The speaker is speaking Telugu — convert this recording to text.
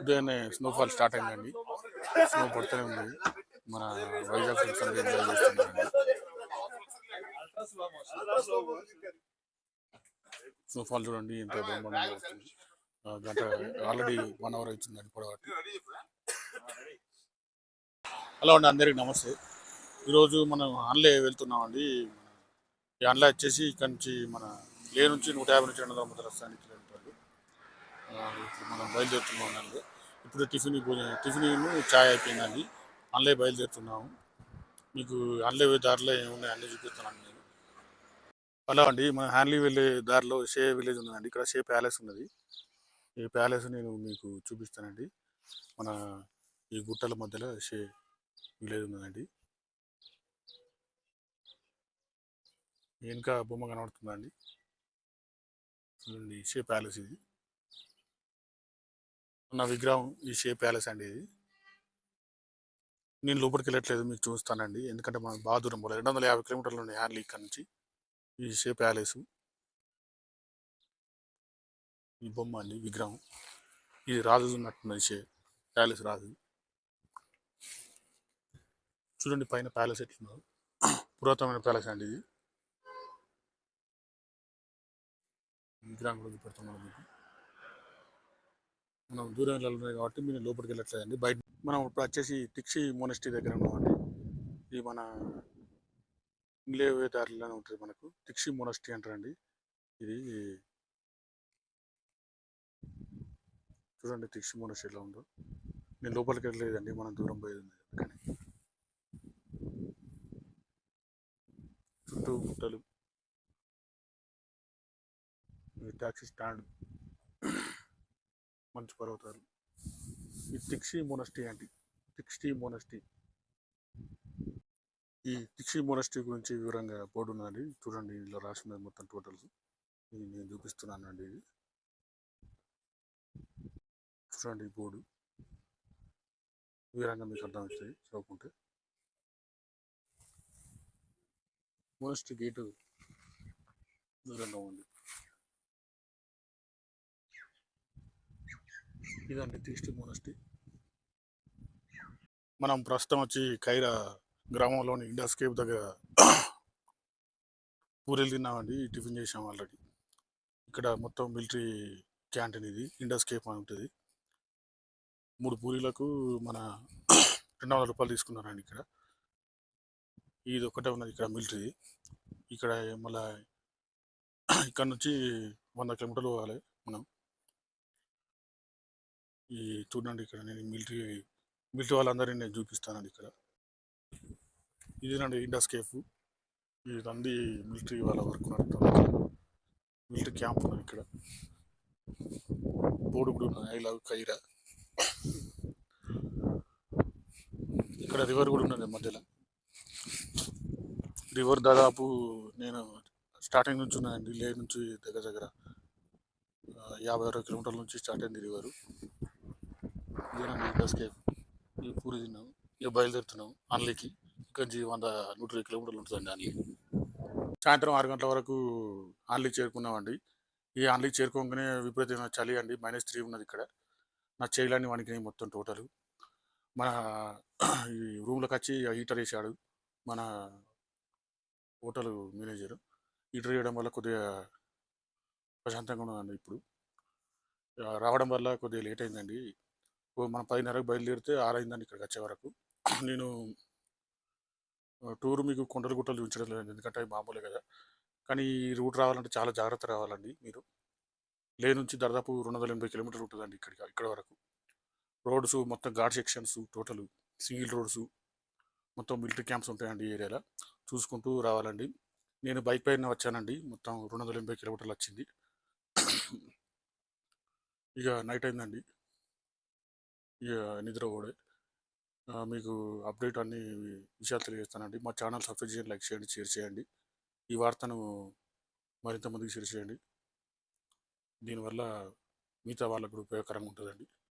ఉదయాన్నే స్నోఫాల్ స్టార్ట్ అయిందండి. స్నో పడుతూనే ఉంది. మన వైజాగ్ ఫ్రెండ్స్ అందరూ ఎంజాయ్ చేస్తున్నారండి స్నోఫాల్ చూడండి ఎంత బ్రహ్మాండంగా వస్తుంది గంట ఆల్రెడీ వన్ అవర్ అవుతుందండి పొడవటి హలో అండి అందరికి నమస్తే. ఈరోజు మనం ఆన్లే వెళ్తున్నామండి. ఈ ఆన్లే వచ్చేసి ఇక్కడి నుంచి మన లే నుంచి నూట యాభై నుంచి రెండు వందల ముద్ర వస్తానికి కిలోమీటర్లు మనం బయలుదేరుతున్నామండి ఇప్పుడు టిఫిన్ భోజనం టిఫిన్ చాయ్ అయిపోయిందండి. అందులో బయలుదేరుతున్నాము. మీకు అందులో దారిలో ఏమున్నాయి అన్నీ చూపిస్తున్నాను నేను. అలా అండి మన హ్యాండ్లీ వెళ్ళే దారిలో షే విలేజ్ ఉన్నదండి ఇక్కడ షే ప్యాలెస్ ఉన్నది. ఈ ప్యాలెస్ నేను మీకు చూపిస్తానండి. మన ఈ గుట్టల మధ్యలో షే విలేజ్ ఉన్నదండి. వెనుక బొమ్మ కనబడుతుందండి. చూడండి షే ప్యాలెస్ ఇది. నా విగ్రహం ఈ షే ప్యాలెస్ అండి ఇది. నేను లోపలికి వెళ్ళట్లేదు మీకు చూస్తానండి. ఎందుకంటే మా బాగా దూరం పోలేదు. రెండు వందల యాభై కిలోమీటర్లు ఉన్నాయి హ్యాండ్లీ ఇక్కడ నుంచి. ఈ షే ప్యాలెస్. ఈ బొమ్మ అండి విగ్రహం. ఇది రాజు ఉన్నట్టున్నది షే ప్యాలెస్ రాజు. చూడండి పైన ప్యాలెస్ ఎట్లున్నారు పురాతనమైన ప్యాలెస్ అండి ఇది. విగ్రహం కూడా చూపెడుతున్నాను మీకు. మనం దూరం వెళ్ళాలి కాబట్టి మీరు లోపలికి వెళ్ళట్లేదండి. బయట మనం ఇప్పుడు వచ్చేసి టిక్షి మోనస్టీ దగ్గర ఉన్నామండి. ఇది మన ఇంగ్లేవే దారిలోనే ఉంటుంది మనకు. టిక్షి మోనస్టీ అంటారండి. ఇది చూడండి టిక్షి మోనస్టీ ఎలా ఉందో. నేను లోపలికి వెళ్ళలేదండి మనం దూరం పోయేది ఉంది అందుకని. చుట్టూ గుట్టలు. ట్యాక్సీ స్టాండ్ మంచి పర్వతాలు. ఈ తిక్షి మోనస్టీ అండి తిక్షి మోనస్టీ ఈ తిక్షి మోనస్టీ గురించి వివరంగా బోర్డు ఉన్నది చూడండి ఇందులో రాసి ఉన్నది మొత్తం టోటల్స్ ఇది నేను చూపిస్తున్నానండి ఇది. చూడండి బోర్డు. వివరంగా మీకు అర్థమవుతుంది చదువుకుంటే. మోనస్టీ గేటు దూరంగా ఉంది. ఇదండి తీష్టి మోనస్టి. మనం ప్రస్తుతం వచ్చి ఖైరా గ్రామంలోని ఇండస్కేప్ దగ్గర పూరీలు తిన్నామండి టిఫిన్ చేసాం ఆల్రెడీ. ఇక్కడ మొత్తం మిలిటరీ క్యాంటీన్ ఇది ఇండస్కేప్ అని ఉంటుంది. మూడు పూరీలకు మన రెండు వందల రూపాయలు తీసుకున్నారండి ఇక్కడ. ఇది ఒకటే ఉన్నది ఇక్కడ మిలిటరీ. ఇక్కడ మళ్ళీ ఇక్కడ నుంచి వంద కిలోమీటర్లు పోవాలి మనం. ఈ చూడండి ఇక్కడ నేను మిలిటరీ మిలిటరీ వాళ్ళందరినీ నేను చూపిస్తానండి ఇక్కడ. ఇదేనండి ఇండస్కేఫ్ ఇదండి మిలిటరీ వాళ్ళ వర్క్ నడుస్తుంది మిలిటరీ క్యాంప్ ఉన్నది ఇక్కడ. బోర్డు కూడా ఉన్నది. ఐ లవ్ కైరా ఇక్కడ రివర్ కూడా ఉన్నది మధ్యలో. రివర్ దాదాపు నేను స్టార్టింగ్ నుంచి ఉన్నాయండి లే నుంచి దగ్గర దగ్గర యాభై అరవై కిలోమీటర్ల నుంచి స్టార్ట్ అయింది రివరు. ఇదేనండి ఇండస్కేఫ్ పూరి తిన్నాం ఇక బయలుదేరుతున్నాం అన్లీకి. ఇక్కడ నుంచి వంద నూట ఇరవై కిలోమీటర్లు ఉంటుందండి అన్లీ సాయంత్రం ఆరు గంటల వరకు ఆన్లీ చేరుకున్నామండి. ఈ ఆన్లీ చేరుకోగానే విపరీతమైన చలి అండి. మైనస్ త్రీ ఉన్నది ఇక్కడ. నా చేయలన్నీ వణికినాయి మొత్తం టోటల్. మన ఈ రూమ్లోకి వచ్చి హీటర్ వేసాడు మన హోటల్ మేనేజర్. హీటర్ వేయడం వల్ల కొద్దిగా ప్రశాంతంగా ఉన్నదండి ఇప్పుడు. రావడం వల్ల కొద్దిగా లేట్ అయిందండి. మనం పదిన్నరకు బయలుదేరితే ఆరైందని ఇక్కడికి వచ్చే వరకు. నేను టూర్ మీకు కొండలు గుట్టలు చూపించడం లేదు. ఎందుకంటే అవి మామూలే కదా. కానీ ఈ రూట్ రావాలంటే చాలా జాగ్రత్త రావాలండి మీరు. లే నుంచి దాదాపు రెండు వందల ఎనభై కిలోమీటర్లు ఉంటుందండి ఇక్కడికి ఇక్కడ వరకు. రోడ్స్ మొత్తం ghat sections total single roads మొత్తం మిలిటరీ క్యాంప్స్ ఉంటాయండి ఈ ఏరియాలో. చూసుకుంటూ రావాలండి. నేను బైక్ పైన వచ్చానండి. మొత్తం రెండు వందల ఎనభై కిలోమీటర్లు వచ్చింది. ఇక నైట్ అయిందండి. ఇక నిద్ర కూడా మీకు అప్డేట్ అన్ని విషయాలు తెలియజేస్తానండి. మా ఛానల్ సబ్స్క్రైబ్ చేయండి లైక్ చేయండి షేర్ చేయండి. ఈ వార్తను మరింత మందికి షేర్ చేయండి. దీనివల్ల మిగతా వాళ్ళకు కూడా ఉపయోగకరంగా ఉంటుందండి.